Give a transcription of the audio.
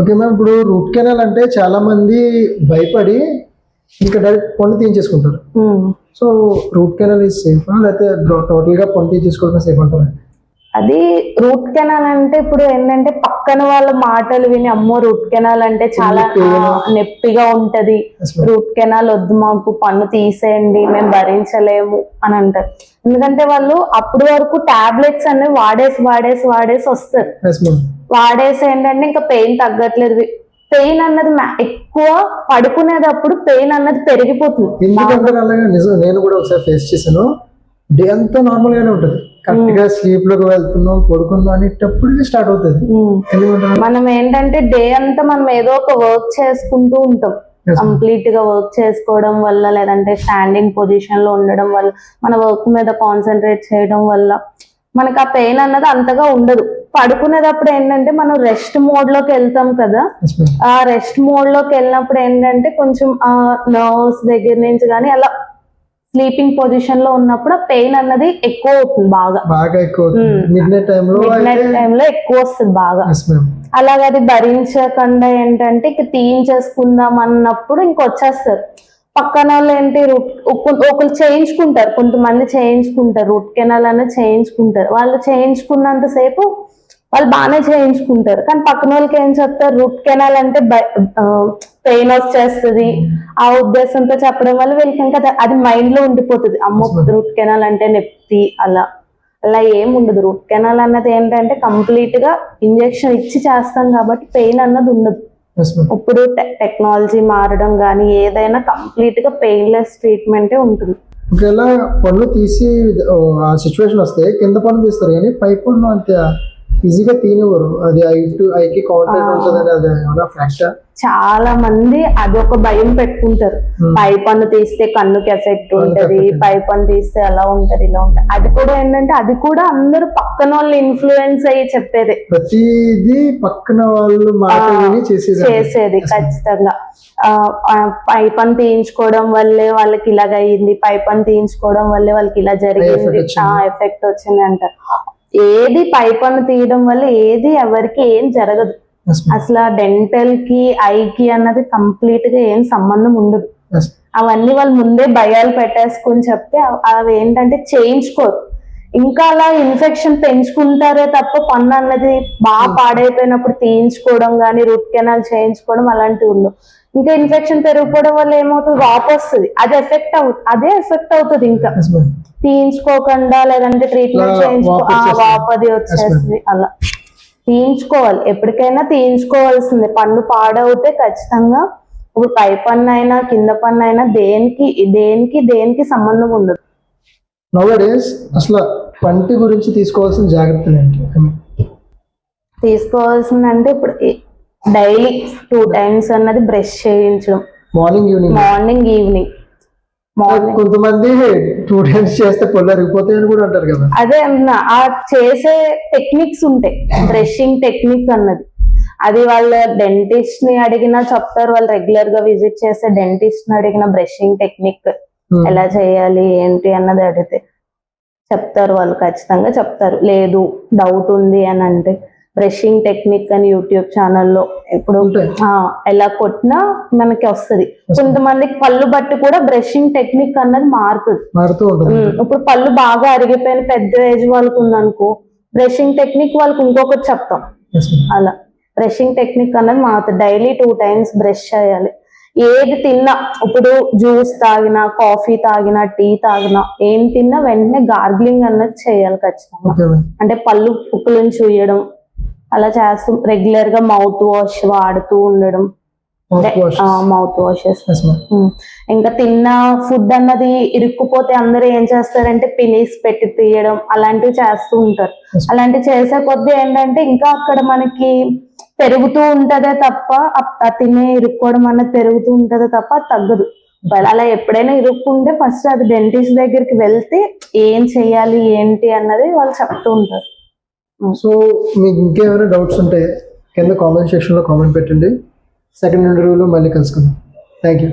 Okay ma'am ఇప్పుడు root canal అంటే చాలా మంది భయపడి ఇంకా డైరెక్ట్ పన్ను తీయించేసుకుంటారు. So root canal is safe లేకపోతే టోటల్గా పన్ను తీయించేసుకోవడం సేఫ్ అంటారు? అది రూట్ కెనాల్ అంటే ఇప్పుడు ఏంటంటే పక్కన వాళ్ళ మాటలు విని అమ్మో రూట్ కెనాల్ అంటే చాలా నొప్పిగా. ఉంటది. రూట్ కెనాల్ వద్దు మాకు పన్ను తీసేయండి మేము భరించలేము అని అంటారు. ఎందుకంటే వాళ్ళు అప్పటి వరకు టాబ్లెట్స్ అనేవి వాడేసి వాడేసి వాడేసి వస్తారు. వాడేసి ఏంటంటే ఇంకా పెయిన్ తగ్గట్లేదు. పెయిన్ అన్నది ఎక్కువ పడుకునేటప్పుడు పెయిన్ అన్నది పెరిగిపోతుంది. నేను కూడా ఒకసారి ఫేస్ చేశాను. డే అంతా నార్మల్ గానే ఉంటుంది. కరెక్ట్గా స్లీప్లోకి వెళ్తున్నాం పడుకుందాం అనేటప్పుడు స్టార్ట్ అవుతుంది. మనం ఏంటంటే డే అంతా మనం ఏదో ఒక వర్క్ చేసుకుంటూ ఉంటాం. కంప్లీట్గా వర్క్ చేసుకోవడం వల్ల లేదంటే స్టాండింగ్ పొజిషన్లో ఉండడం వల్ల మన వర్క్ మీద కాన్సన్ట్రేట్ చేయడం వల్ల మనకి ఆ పెయిన్ అన్నది అంతగా ఉండదు. పడుకునేటప్పుడు ఏంటంటే మనం రెస్ట్ మోడ్లోకి వెళ్తాం కదా. ఆ రెస్ట్ మోడ్లోకి వెళ్ళినప్పుడు ఏంటంటే కొంచెం ఆ నర్వ్స్ దగ్గర నుంచి కానీ అలా స్లీపింగ్ పొజిషన్లో ఉన్నప్పుడు పెయిన్ అన్నది ఎక్కువ అవుతుంది బాగా. బాగా ఎక్కువ. మిడ్ నైట్ టైంలో ఎక్కువ వస్తుంది బాగా. అలాగే అది భరించకుండా ఏంటంటే ఇక తీయించేసుకుందాం అన్నప్పుడు ఇంక వచ్చేస్తారు. పక్కన వాళ్ళు ఏంటి రూట్ ఒక- ఒకరు చేయించుకుంటారు. కొంతమంది చేయించుకుంటారు. రూట్ కెనాల్ అనేది చేయించుకుంటారు. వాళ్ళు చేయించుకున్నంతసేపు వాళ్ళు బాగానే చేయించుకుంటారు. కానీ పక్కన వాళ్ళకి ఏం చెప్తారు? రూట్ కెనాల్ అంటే పెయిన్ వచ్చేస్తుంది. ఆ ఉద్దేశంతో చెప్పడం వల్ల వీళ్ళకి ఇంకా అది- మైండ్లో ఉండిపోతుంది. అమ్మో రూట్ కెనాల్ అంటే నొప్పి అలా. అలా ఏం ఉండదు. రూట్ కెనాల్ అన్నది ఏంటంటే కంప్లీట్గా ఇంజెక్షన్ ఇచ్చి చేస్తాం కాబట్టి పెయిన్ అన్నది ఉండదు. ఇప్పుడు టెక్నాలజీ మారడం కానీ ఏదైనా కంప్లీట్గా పెయిన్లెస్ ట్రీట్మెంటే ఉంటుంది. ఒకవేళ పళ్ళు తీసి ఆ సిచ్యువేషన్ వస్తే కింద పన్ను తీస్తారు. కానీ పై పన్ను అంత. ఈజీగా తీనివ్వరు అది ఐ టు ఐకి కాంటాక్ట్ ఉంటుందని అది ఏమైనా ఫ్యాక్టర్ చాలా మంది అదొక భయం పెట్టుకుంటారు. పై పన్ను తీస్తే కన్నుకి ఎఫెక్ట్ ఉంటది పై పన్ను తీస్తే అలా ఉంటది ఇలా ఉంటది. అది కూడా ఏంటంటే అది కూడా అందరూ పక్కన వాళ్ళు ఇన్ఫ్లుయెన్స్ అయ్యి చెప్పేదే. ప్రతిదీ పక్కన వాళ్ళు చేసేది ఖచ్చితంగా. పై పని తీయించుకోవడం వల్లే వాళ్ళకి ఇలాగ అయ్యింది పై పని తీయించుకోవడం వల్లే వాళ్ళకి ఇలా జరిగింది. ఎఫెక్ట్ వచ్చింది అంటారు. ఏది పై పన్ను తీయడం వల్ల ఏది ఎవరికి ఏం జరగదు. అసలు డెంటల్కి ఐకి అన్నది కంప్లీట్గా ఏం సంబంధం ఉండదు. అవన్నీ వాళ్ళు ముందే భయాలు పెట్టేసుకుని చెప్తే అవి ఏంటంటే చేయించుకోరు ఇంకా అలా ఇన్ఫెక్షన్ పెంచుకుంటారే తప్ప పన్ను అన్నది బాగా పాడైపోయినప్పుడు తీయించుకోవడం కానీ రూట్ కెనాల్ చేయించుకోవడం అలాంటివి ఉండవు. ఇంకా ఇన్ఫెక్షన్ పెరిగిపోవడం వల్ల ఏమవుతుంది? వాపు వస్తుంది అది ఎఫెక్ట్ అవుతుంది అదే ఎఫెక్ట్ అవుతుంది ఇంకా. తీయించుకోకుండా లేదంటే ట్రీట్మెంట్ చేయించుకో. వాపు అది వచ్చేస్తుంది. అలా. తీయించుకోవాలి. ఎప్పటికైనా తీయించుకోవాల్సిందే. పన్ను పాడవుతే ఖచ్చితంగా ఇప్పుడు పై పన్ను అయినా కింద పన్ను అయినా దేనికి దేనికి దేనికి సంబంధం ఉండదు. నౌడేస్ అసలు పంటి గురించి తీసుకోవాల్సిన జాగ్రత్తలు ఏంటి? తీసుకోవాల్సిందంటే ఇప్పుడు డైలీ టూ టైమ్స్ అన్నది బ్రష్ చేయించడం. Morning evening morning evening morning కొంతమంది టూ టైమ్స్ చేస్తే పళ్ళు అరిగిపోతాయి అని కూడా అంటారు కదా. అదే ఆ చేసే టెక్నిక్స్ ఉంటాయి. బ్రషింగ్ టెక్నిక్ అన్నది. అది వాళ్ళ డెంటిస్ట్ని అడిగినా చెప్తారు. వాళ్ళు రెగ్యులర్గా విజిట్ చేసే డెంటిస్ట్ని అడిగిన బ్రషింగ్ టెక్నిక్. ఎలా చేయాలి ఏంటి అన్నది అడిగితే చెప్తారు వాళ్ళు ఖచ్చితంగా చెప్తారు. లేదు డౌట్ ఉంది అని అంటే బ్రషింగ్ టెక్నిక్ అని యూట్యూబ్ ఛానల్లో ఇప్పుడు. ఆ, ఎలా కొట్టినా మనకి వస్తది. కొంతమందికి పళ్ళు బట్టి కూడా బ్రషింగ్ టెక్నిక్ అన్నది మారుతుంది. ఉమ్, ఇప్పుడు పళ్ళు బాగా అరిగిపోయిన పెద్ద ఏజ్ వాళ్ళకు ఉందనుకో బ్రషింగ్ టెక్నిక్ వాళ్ళకి ఇంకొకటి చెప్తాం. అలా. బ్రషింగ్ టెక్నిక్ అన్నది మారుతుంది. డైలీ టూ టైమ్స్ బ్రష్ చేయాలి. ఏది తిన్నా ఇప్పుడు జ్యూస్ తాగినా కాఫీ తాగినా టీ తాగినా ఏం తిన్నా వెంటనే గార్గ్లింగ్ అన్నది చేయాలి ఖచ్చితంగా. అంటే పళ్ళు పుక్కులను చూయడం అలా చేస్తూ రెగ్యులర్గా మౌత్ వాష్ వాడుతూ ఉండడం. Mouth washes. ఇంకా తిన్న ఫుడ్ అన్నది ఇరుక్కుపోతే అందరూ ఏం చేస్తారంటే పినీస్ పెట్టి తీయడం అలాంటివి చేస్తూ ఉంటారు. అలాంటివి చేసే కొద్దీ ఏంటంటే ఇంకా అక్కడ మనకి పెరుగుతూ ఉంటదే తప్ప ఆ- తినే ఇరుక్కోవడం అన్నది పెరుగుతూ ఉంటదే తప్ప తగ్గదు. బట్ అలా ఎప్పుడైనా ఇరుక్కుంటే ఫస్ట్ అది డెంటిస్ట్ దగ్గరికి వెళ్తే ఏం చెయ్యాలి ఏంటి అన్నది వాళ్ళు చెప్తూ ఉంటారు. సో మీకు ఇంకేమైనా డౌట్స్ ఉంటే కింద కామెంట్ సెక్షన్లో కామెంట్ పెట్టండి. సెకండ్ ఇంటర్వ్యూలో మళ్ళీ కలుసుకుందాం. Thank you